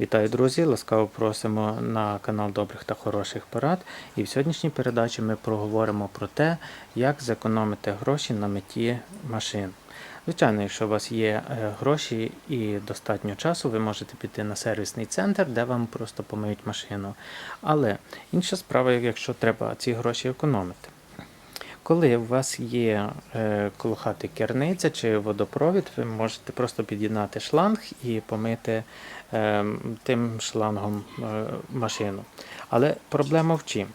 Вітаю, друзі! Ласкаво просимо на канал добрих та хороших порад. І в сьогоднішній передачі ми проговоримо про те, як зекономити гроші на меті машин. Звичайно, якщо у вас є е, гроші і достатньо часу, ви можете піти на сервісний центр, де вам просто помиють машину. Але інша справа, якщо треба ці гроші економити. Коли у вас є е, коло хати керниця чи водопровід, ви можете просто під'єднати шланг і помити е, тим шлангом е, машину. Але проблема в чим?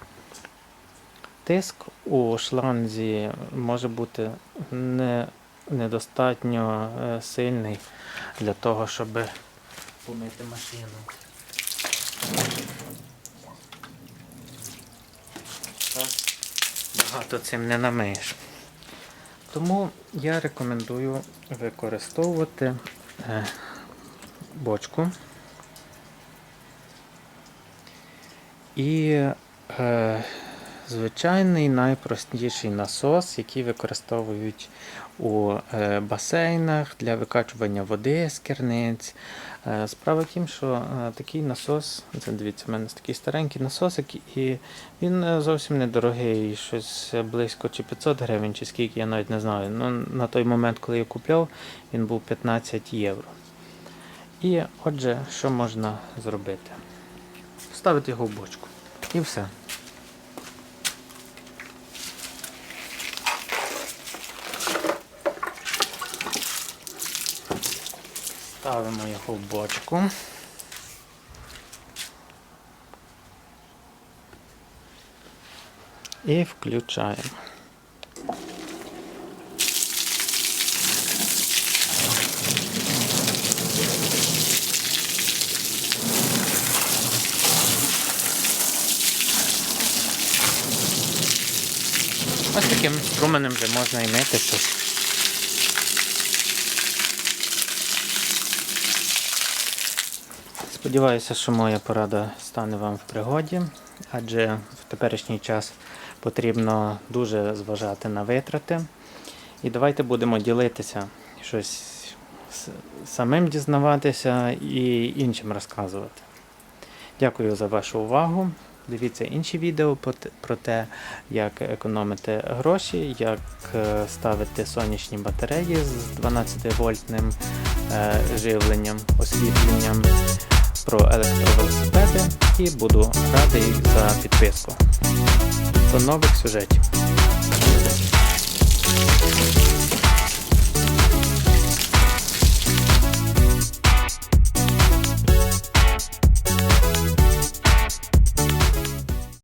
Тиск у шланзі може бути не, недостатньо е, сильний для того, щоб помити машину. Багато цим не намиєш. Тому я рекомендую використовувати е, бочку і е, звичайний найпростіший насос, який використовують у е, басейнах для викачування води з керниць. Е, Справа в тім, що е, такий насос, це дивіться, в мене такий старенький насосик, і він е, зовсім недорогий, щось близько чи 500 гривень, чи скільки, я навіть не знаю. Ну, на той момент, коли я купляв, він був 15 євро. І отже, що можна зробити? Вставити його в бочку. І все. Ставимо його в бочку. І включаємо. Ось таким струменем вже можна і мити щось. Сподіваюся, що моя порада стане вам в пригоді, адже в теперішній час потрібно дуже зважати на витрати. І давайте будемо ділитися, щось самим дізнаватися і іншим розказувати. Дякую за вашу увагу. Дивіться інші відео про те, як економити гроші, як е, ставити сонячні батареї з 12 вольтним е, живленням, освітленням про електровелосипеди і буду радий за підписку. До нових сюжетів!